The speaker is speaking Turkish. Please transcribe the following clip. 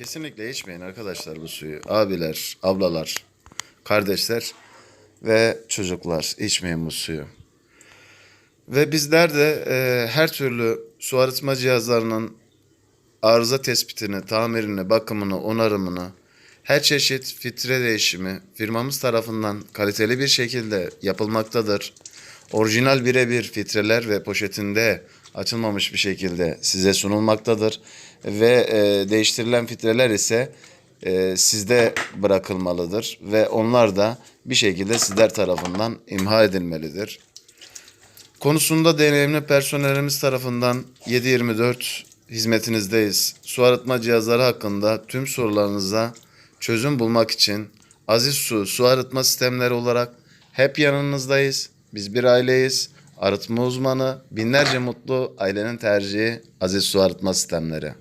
Kesinlikle içmeyin arkadaşlar bu suyu. Abiler, ablalar, kardeşler ve çocuklar içmeyin bu suyu. Ve bizler de e, her türlü su arıtma cihazlarının arıza tespitini, tamirini, bakımını, onarımını, her çeşit filtre değişimi firmamız tarafından kaliteli bir şekilde yapılmaktadır. Orijinal birebir filtreler ve poşetinde açılmamış bir şekilde size sunulmaktadır. Ve e, değiştirilen filtreler ise e, sizde bırakılmalıdır ve onlar da bir şekilde sizler tarafından imha edilmelidir. Konusunda deneyimli personelimiz tarafından 7-24 hizmetinizdeyiz. Su arıtma cihazları hakkında tüm sorularınıza çözüm bulmak için Aziz Su su arıtma sistemleri olarak hep yanınızdayız. Biz bir aileyiz. Arıtma uzmanı, binlerce mutlu ailenin tercihi Aziz Su Arıtma Sistemleri.